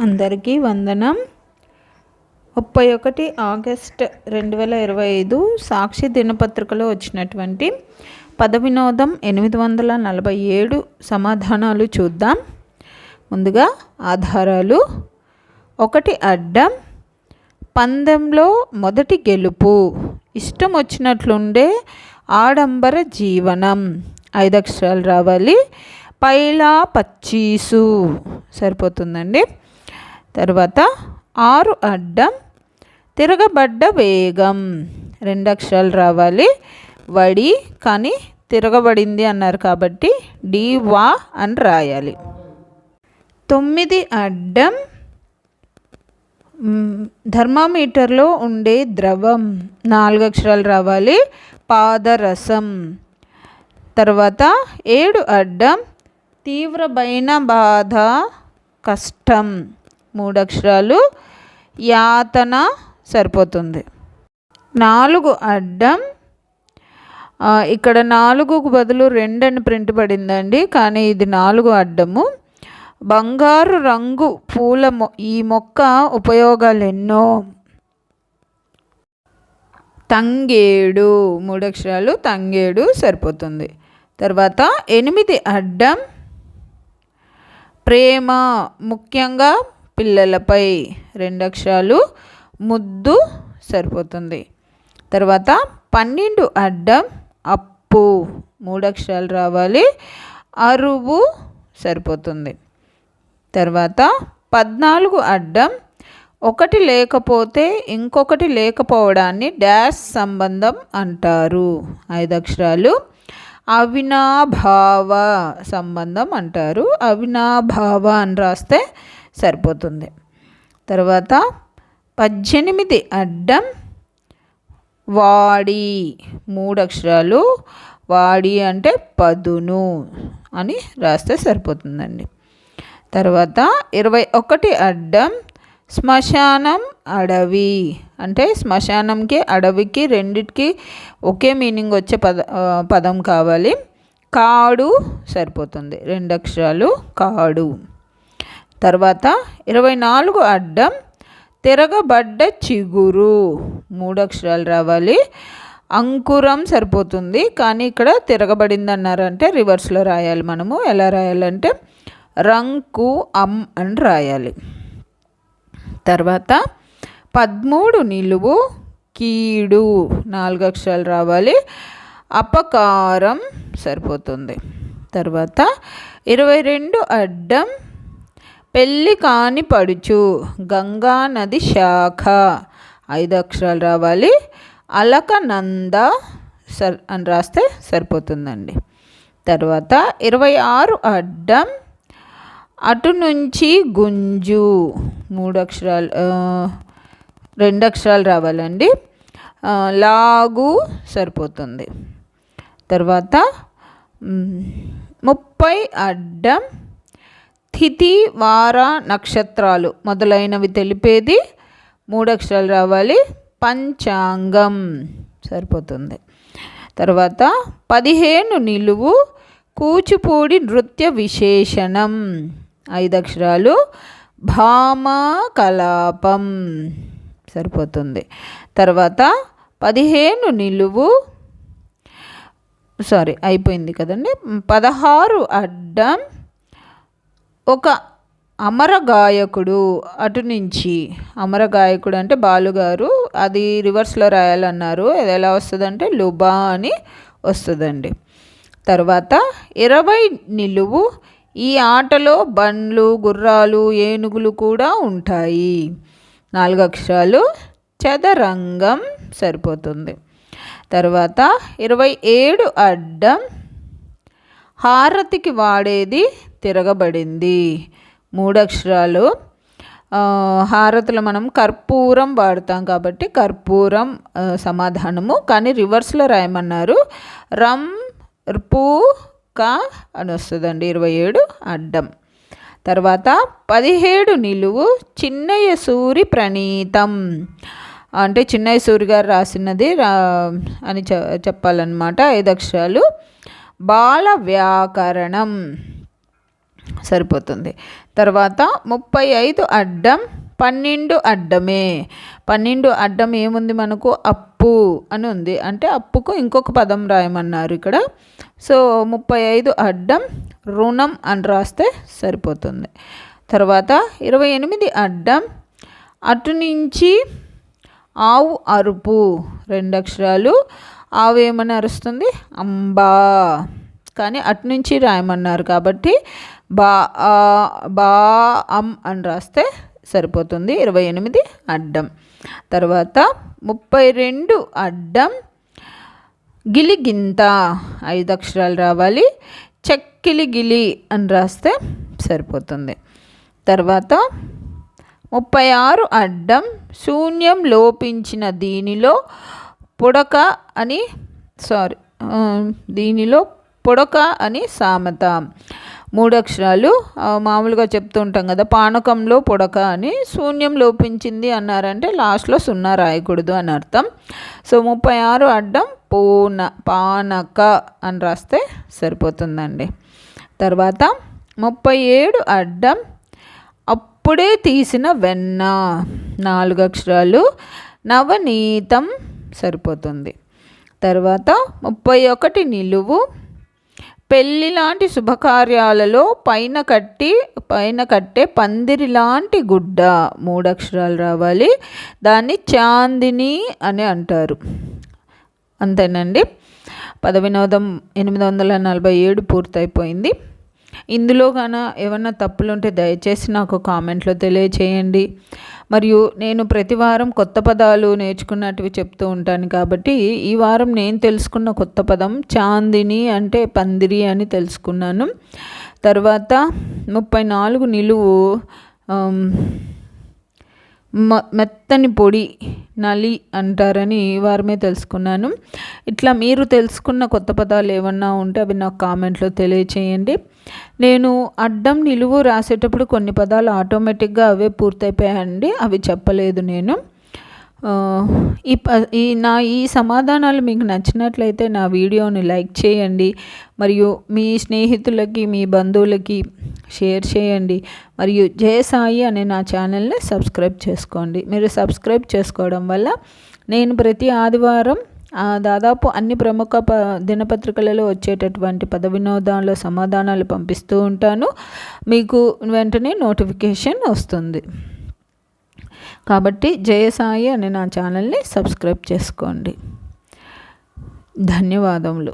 అందరికీ వందనం. ముప్పై ఒకటి ఆగస్ట్ రెండు వేల ఇరవై ఐదు సాక్షి దినపత్రికలో వచ్చినటువంటి పద వినోదం ఎనిమిది వందల నలభై ఏడు సమాధానాలు చూద్దాం. ముందుగా ఆధారాలు. ఒకటి అడ్డం. పందెంలో మొదటి గెలుపు. ఇష్టం వచ్చినట్లుండే ఆడంబర జీవనం. ఐదు అక్షరాలు రావాలి. పైలా పచ్చీసు. సరిపోతుందండి. తర్వాత ఆరు అడ్డం తిరగబడ్డ వేగం. రెండు అక్షరాలు రావాలి. వడి కానీ తిరగబడింది అన్నారు కాబట్టి డి వా అని రాయాలి. తొమ్మిది అడ్డం ధర్మామీటర్లో ఉండే ద్రవం. నాలుగు అక్షరాలు రావాలి. పాదరసం. తర్వాత ఏడు అడ్డం తీవ్రమైన బాధ కష్టం. మూడు అక్షరాలు యాతన సరిపోతుంది. నాలుగు అడ్డం. ఇక్కడ నాలుగుకు బదులు రెండని ప్రింట్ పడిందండి కానీ ఇది నాలుగు అడ్డము. బంగారు రంగు పూల మొ ఈ మొక్క ఉపయోగాలు ఎన్నో. తంగేడు మూడు అక్షరాలు తంగేడు సరిపోతుంది. తర్వాత ఎనిమిది అడ్డం. ప్రేమ ముఖ్యంగా పిల్లలపై రెండు అక్షరాలు ముద్దు సరిపోతుంది. తర్వాత పన్నెండు అడ్డం అప్పు మూడు అక్షరాలు రావాలి అరువు సరిపోతుంది. తర్వాత పద్నాలుగు అడ్డం ఒకటి లేకపోతే ఇంకొకటి లేకపోవడాన్ని డాష్ సంబంధం అంటారు. ఐదు అక్షరాలు అవినాభావ సంబంధం అంటారు. అవినాభావ అని రాస్తే సరిపోతుంది. తర్వాత పద్దెనిమిది అడ్డం వాడి. మూడు అక్షరాలు వాడి అంటే పదును అని రాస్తే సరిపోతుందండి. తర్వాత ఇరవై ఒకటి అడ్డం శ్మశానం అడవి అంటే శ్మశానంకి అడవికి రెండిటికి ఒకే మీనింగ్ వచ్చే పద పదం కావాలి. కాడు సరిపోతుంది. రెండు అక్షరాలు కాడు. తర్వాత ఇరవై నాలుగు అడ్డం తిరగబడ్డ చిగురు. మూడు అక్షరాలు రావాలి. అంకురం సరిపోతుంది. కానీ ఇక్కడ తిరగబడింది అన్నారంటే రివర్స్లో రాయాలి మనము. ఎలా రాయాలంటే రంకు అమ్ అని రాయాలి. తర్వాత పదమూడు నిలువు కీడు. నాలుగు అక్షరాలు రావాలి. అపకారం సరిపోతుంది. తర్వాత ఇరవై రెండు అడ్డం పెళ్ళి కాని పడుచు. గంగా నది శాఖ. ఐదు అక్షరాలు రావాలి. అలకనంద సర్ అని రాస్తే సరిపోతుందండి. తర్వాత ఇరవై ఆరు అడ్డం. అటు నుంచి గుంజు. మూడు అక్షరాలు రెండు అక్షరాలు రావాలండి లాగు సరిపోతుంది. తర్వాత ముప్పై అడ్డం. తిథి వార నక్షత్రాలు మొదలైనవి తెలిపేది మూడక్షరాలు రావాలి. పంచాంగం. సరిపోతుంది. తర్వాత పదిహేను నిలువు కూచిపూడి నృత్య విశేషణం. ఐదు అక్షరాలు భామ కలాపం. సరిపోతుంది. తర్వాత పదిహేను నిలువు సారీ అయిపోయింది కదండి. పదహారు అడ్డం ఒక అమర గాయకుడు అటు నుంచి అమర గాయకుడు అంటే బాలుగారు అది రివర్స్లో రాయాలన్నారు. అది ఎలా వస్తుందంటే లుబా అని వస్తుందండి. తర్వాత ఇరవై నిలువు ఈ ఆటలో బండ్లు గుర్రాలు ఏనుగులు కూడా ఉంటాయి. నాలుగు అక్షరాలు చదరంగం సరిపోతుంది. తర్వాత ఇరవై ఏడు అడ్డం హారతికి వాడేది తిరగబడింది. మూడక్షరాలు. హారతులు మనం కర్పూరం వాడతాం కాబట్టి కర్పూరం సమాధానము. కానీ రివర్స్లో రాయమన్నారు. రమ్ పూ కా అని వస్తుందండి. ఇరవై ఏడు అడ్డం. తర్వాత పదిహేడు నిలువు చిన్నయ్య సూరి ప్రణీతం. అంటే చిన్నయ్య సూరి గారు రాసినది రా అని చెప్పాలన్నమాట ఐదు అక్షరాలు బాల వ్యాకరణం. సరిపోతుంది. తర్వాత ముప్పై ఐదు అడ్డం పన్నెండు అడ్డమే. పన్నెండు అడ్డం ఏముంది మనకు? అప్పు అని ఉంది. అంటే అప్పుకు ఇంకొక పదం రాయమన్నారు ఇక్కడ. సో ముప్పై ఐదు అడ్డం రుణం అని రాస్తే సరిపోతుంది. తర్వాత ఇరవై ఎనిమిది అడ్డం అటు నుంచి ఆవు అరుపు రెండు అక్షరాలు. ఆవు ఏమని అరుస్తుంది? అంబా. కానీ అటు నుంచి రాయమన్నారు కాబట్టి బా బా అం అని రాస్తే సరిపోతుంది. ఇరవై ఎనిమిది అడ్డం. తర్వాత ముప్పై రెండు అడ్డం. గిలిగింత ఐదు అక్షరాలు రావాలి. చెక్కిలి గిలి అని రాస్తే సరిపోతుంది. తర్వాత ముప్పై ఆరు అడ్డం. శూన్యం లోపించిన దీనిలో పుడక అని సారీ దీనిలో పుడక అని సామెత. మూడు అక్షరాలు మామూలుగా చెప్తూ ఉంటాం కదా పానకంలో పొడక అని శూన్యం లోపించింది అన్నారంటే లాస్ట్లో సున్నా రాయకూడదు అని అర్థం. సో ముప్పై ఆరు అడ్డం పూన పానక అని రాస్తే సరిపోతుందండి. తర్వాత ముప్పై ఏడు అడ్డం అప్పుడే తీసిన వెన్న నాలుగు అక్షరాలు నవనీతం సరిపోతుంది. తర్వాత ముప్పై ఒకటి నిలువు పెళ్ళి లాంటి శుభకార్యాలలో పైన కట్టి పైన కట్టే పందిరి లాంటి గుడ్డ మూడు అక్షరాలు రావాలి. దాన్ని చాందిని అని అంటారు. అంతేనండి. పద వినోదం ఎనిమిది వందల నలభై ఏడు పూర్తయిపోయింది. ఇందులో గాన ఏమన్నా తప్పులుంటే దయచేసి నాకు కామెంట్లో తెలియచేయండి. మరియు నేను ప్రతి వారం కొత్త పదాలు నేర్చుకున్నటివి చెప్తూ ఉంటాను కాబట్టి ఈ వారం నేను తెలుసుకున్న కొత్త పదం చాందిని అంటే పందిరి అని తెలుసుకున్నాను. తర్వాత ముప్పై నాలుగు నిలువు మెత్తని పొడి నలి అంటారని వారమే తెలుసుకున్నాను. ఇట్లా మీరు తెలుసుకున్న కొత్త పదాలు ఏమన్నా ఉంటే అవి నాకు కామెంట్లో తెలియచేయండి. నేను అడ్డం నిలువు రాసేటప్పుడు కొన్ని పదాలు ఆటోమేటిక్గా అవే పూర్తయిపోయాయండి. అవి చెప్పలేదు నేను. ఈ ప ఈ నా ఈ సమాధానాలు మీకు నచ్చినట్లయితే నా వీడియోని లైక్ చేయండి. మరియు మీ స్నేహితులకి మీ బంధువులకి షేర్ చేయండి. మరియు జయసాయి అనే నా ఛానల్ని సబ్స్క్రైబ్ చేసుకోండి. మీరు సబ్స్క్రైబ్ చేసుకోవడం వల్ల నేను ప్రతి ఆదివారం దాదాపు అన్ని ప్రముఖ ప దినపత్రికలలో వచ్చేటటువంటి పద వినోదాల్లో సమాధానాలు పంపిస్తూ ఉంటాను. మీకు వెంటనే నోటిఫికేషన్ వస్తుంది. కాబట్టి జయసాయి అనే నా ఛానల్ని సబ్స్క్రైబ్ చేసుకోండి. ధన్యవాదములు.